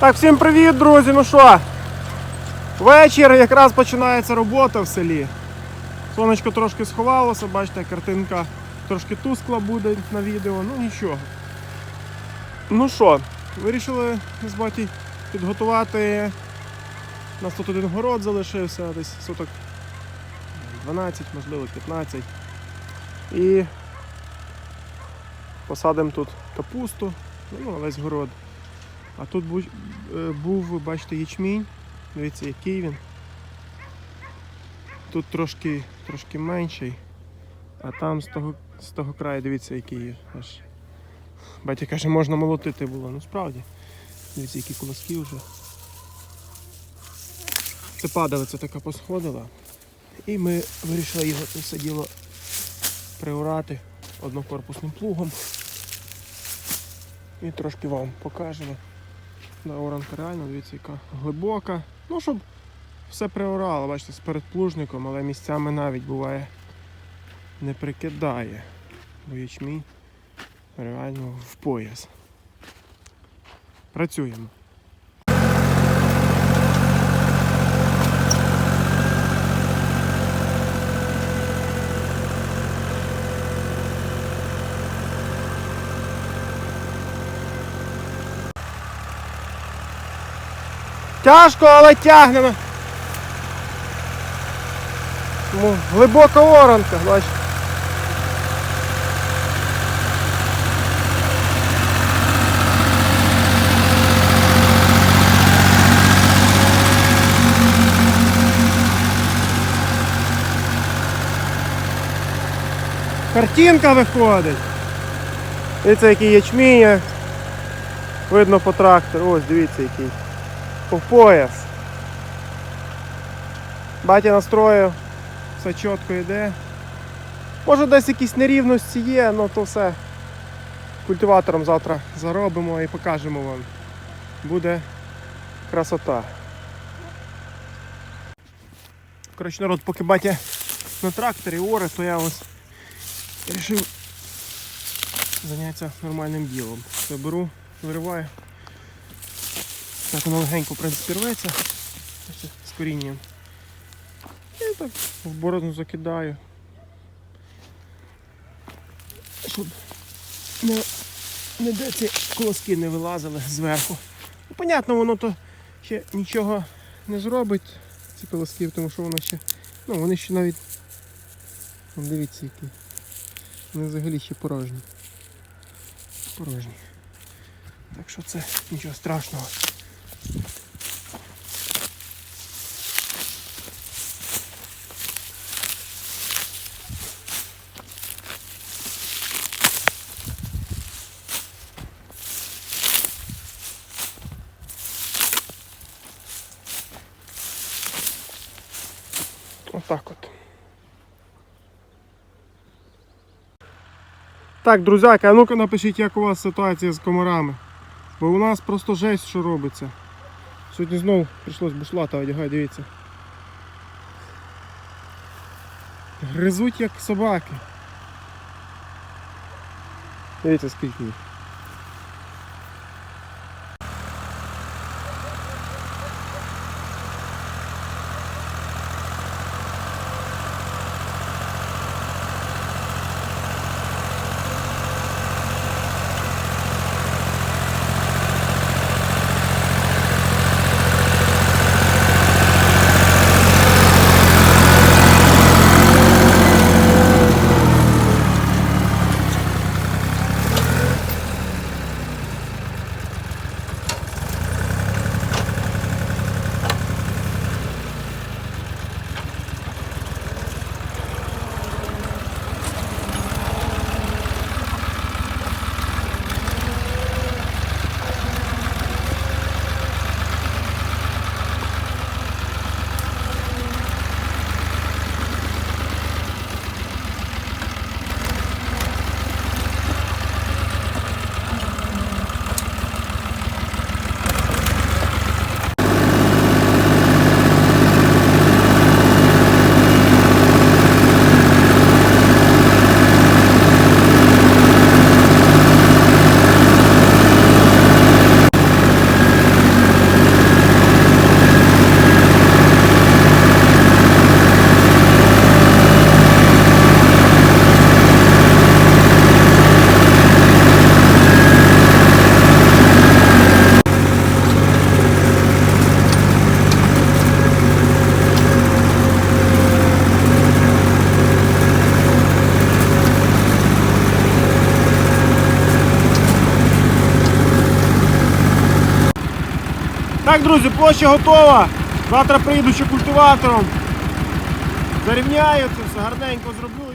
Так, всім привіт, друзі. Ну що, вечір, якраз починається робота в селі. Сонечко трошки сховалося, бачите, картинка трошки тускла буде на відео, ну нічого. Ну що, вирішили з батьком підготувати. У нас тут один город залишився, десь соток 12, можливо 15. І посадимо тут капусту, ну, весь город. А тут був, е, був, бачите, ячмінь. Дивіться, який він. Тут трошки, трошки менший, а там з того, з того краю, дивіться, який є. Аж. Батя каже, можна молотити було. Ну справді. Дивіться, які колоски вже. Це падалиця така посходила. І ми вирішили його все діло приорати однокорпусним плугом. І трошки вам покажемо. Да, оранка реально, дивіться, яка глибока. Ну, щоб все приорало, бачите, з передплужником, але місцями навіть буває не прикидає. Бо ячмінь реально в пояс. Працюємо. Тяжко, але тягнемо. Тому глибока оранка, бачите. Картинка виходить. Дивіться, який ячмінь. Видно по трактору. Ось дивіться який. По пояс. Батя настроїв, все чітко йде. Може десь якісь нерівності є, але то все культиватором завтра заробимо і покажемо вам. Буде красота. Коротше, народ, поки батя на тракторі оре, то я ось вирішив зайнятися нормальним ділом. Все беру, вириваю. Так воно легенько в принципі рветься з корінням. І так в бороду закидаю. Щоб не, не де ці колоски не вилазили зверху. Ну, понятно, воно то ще нічого не зробить, ці колоски, тому що воно ще. Ну вони ще навіть. Дивіться які. Вони взагалі ще порожні. Порожні. Так що це нічого страшного. Отак от. Так, друзяки, а ну-ка напишіть, як у вас ситуація з комарами. Бо у нас просто жесть, що робиться. Сьогодні знову прийшлось бушлата одягати, дивіться. Гризуть як собаки. Дивіться скільки їх. Так, друзі, площа готова. Завтра приїду ще культиватором. Зарівняю це все, гарненько зроблю